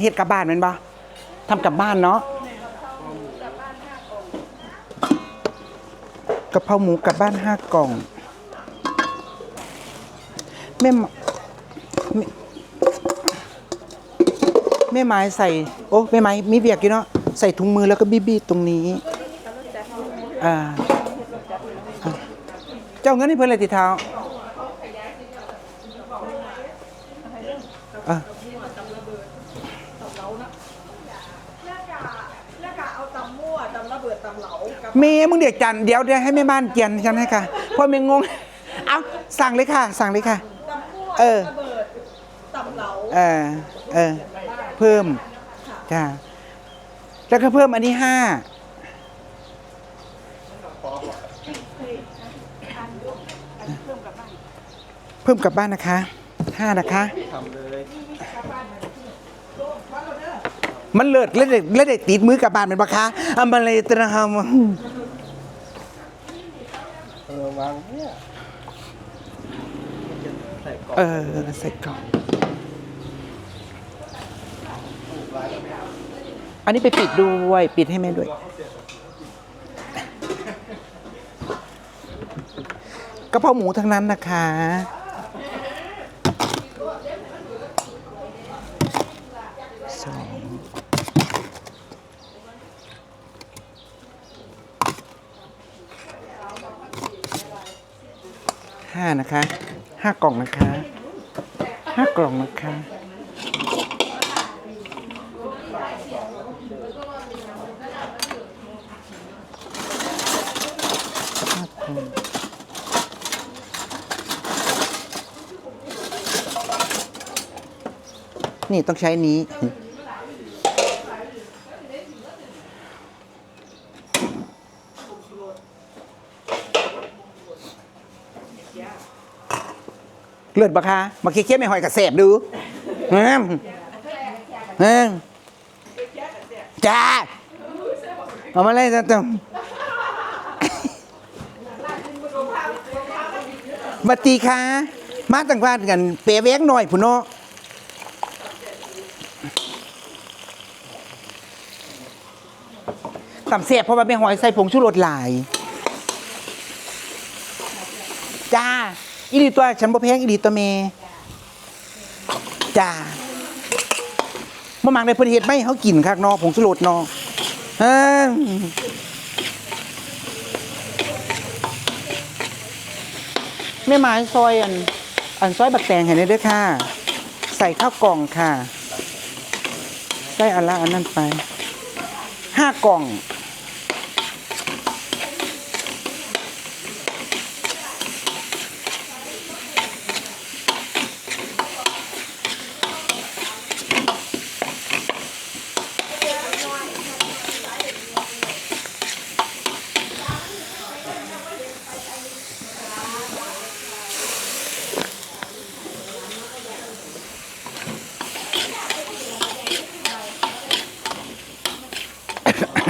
เฮ็ดกับบ้านแม่นบ่ทำกับบ้านเนาะกะเพราหมูกับบ้านห้ากล่อง แม่แม่ไม้ใส่ โอ้แม่ไม้มีเบียกอยู่เนาะใส่ถุงมือแล้วก็บีบๆตรงนี้อ่าเจ้าเงินให้เพิ่นเลยติเท้าอะ แล้วก็เอาตำมั่วตำระเบิดตำเหลากับเมย์มึงเด็กจันเดี๋ยวเดี๋ยวให้แม่บ้านเกียนฉันให้ค่ะเพราะเมย์งงเอาสั่งเลยค่ะ สั่งเลยค่ะ ตำมั่วเออระเบิดตำเหลาเออเออ เพิ่มจ้าแล้วก็เพิ่มอันนี้ห้าเพิ่มกลับบ้านนะคะห้านะคะ มันเลิศแล้วเด็กแล้วเด็กติดมือกลับบ้านเป็นปะคะเอามาเลยตระหำเออวางเนี่ยใส่กล่องเออใส่กล่อง อันนี้ไปปิดด้วย ปิดให้แม่ด้วย กระเพราหมูทั้งนั้นนะคะ ห้านะคะห้ากล่องนะคะห้ากล่องนะคะห้ากล่องนี่ต้องใช้นี้ เลือดปะคะมาเคี้ยวๆไม่หอยกระแสบดูเฮ้มเฮ้มจ้าเอามาเลยจ้าจ้าบัตีค่ะมาต่างบ้านกัน เปรแวกหน่อยพุ่นเนาะต่ำเสียบเพราะว่าไม่หอยใส่ผงชูรสหลาย จ้า อีหลีตัวฉันบ่แพงอีหลีตัวเมจ้ามามังในเพิ่นเฮ็ดไม่ให้เขากินคักนอผงสุรสเนอเออแม่ไม้ซอยอัน อันซอยบักแตงให้ได้ด้วยค่ะ ใส่ข้าวกล่องค่ะ ใส่อันละอันนั้นไปห้ากล่อง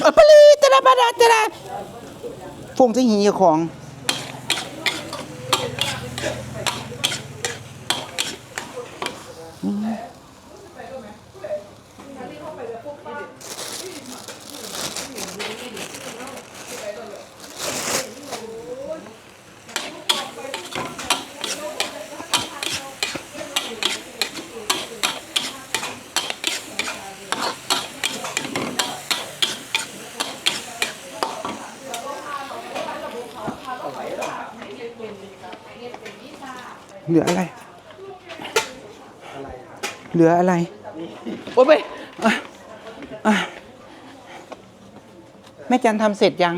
ออปลีตระบาดาตระฟงจะหิ้งของ เหลืออะไร เหลืออะไร โอ้ยไปแม่จันทำเสร็จยัง